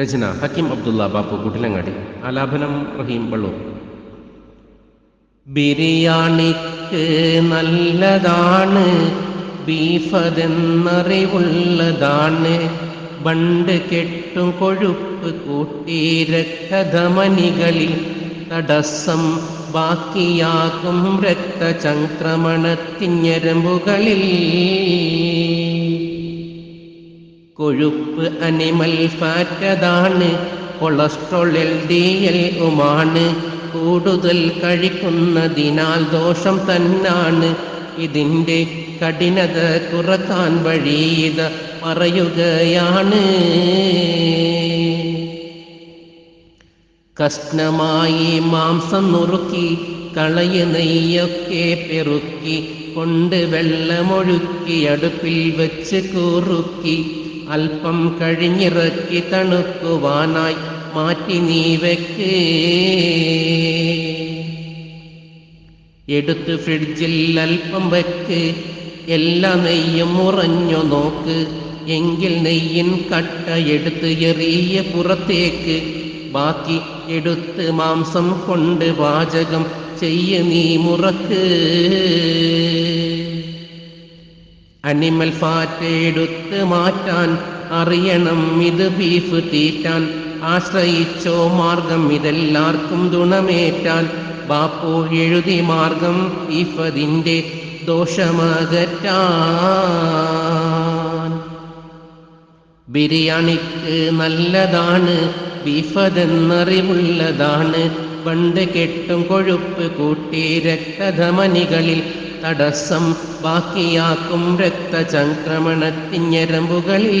രചന ഹക്കിം അബ്ദുള്ള ബാപ്പു കുട്ടിലങ്ങാടി. ആലാപനം റഹീം വള്ളൂർ. ബിരിയാണിക്ക് നല്ലതാണ് ബീഫതെന്നറിവുള്ളതാണ്. ബണ്ട് കെട്ടും കൊഴുപ്പ് കൂട്ടി രക്തധമനികളിൽ തടസ്സം ബാക്കിയാകും രക്തചംക്രമണത്തിഞ്ഞരമ്പുകളിൽ. കൊഴുപ്പ് അനിമൽ ഫാറ്റതാണ് കൊളസ്ട്രോൾ എൽ ഡി എൽ ഉമാണ്. കൂടുതൽ കഴിക്കുന്നതിനാൽ ദോഷം തന്നാണ്. ഇതിന്റെ കഠിനത കുറയ്ക്കാൻ വഴിയിത പറയുകയാണ്. കഷ്ണമായി മാംസം നുറുക്കി കളയ നെയ്യൊക്കെ പെറുക്കി കൊണ്ട് വെള്ളമൊഴുക്കി അടുപ്പിൽ വെച്ച് കുറുക്കി അല്പം കഴിഞ്ഞിറക്കി തണുക്കുവാനായി മാറ്റി നീ വെക്ക്. എടുത്ത് ഫ്രിഡ്ജിൽ അല്പം വെക്ക്. എല്ലാ നെയ്യും ഉറഞ്ഞു നോക്ക്. എങ്കിൽ നെയ്യിൻ കട്ട എടുത്ത് എറിയ പുറത്തേക്ക്. ബാക്കി എടുത്ത് മാംസം കൊണ്ട് പാചകം ചെയ്യ നീ മുറക്ക്. അനിമൽ ഫാറ്റ് എടുത്ത് മാറ്റാൻ അറിയണം. ഇത് ബീഫ് തീറ്റാൻ. ആശ്രയിച്ചോ മാർഗം. ഇതെല്ലാവർക്കും ഗുണമേറ്റാൻ. ബാപ്പു എഴുതി മാർഗം. ഈഫതിന്റെ ദോഷമകറ്റാൻ. ബിരിയാണിക്ക് നല്ലതാണ്. ബീഫതെന്നറിവുള്ളതാണ് പണ്ട് കെട്ടും കൊഴുപ്പ് കൂട്ടി രക്തധമനികളിൽ തടസ്സം ബാക്കിയാക്കും രക്തചംക്രമണത്തിഞ്ഞരമ്പുകളിൽ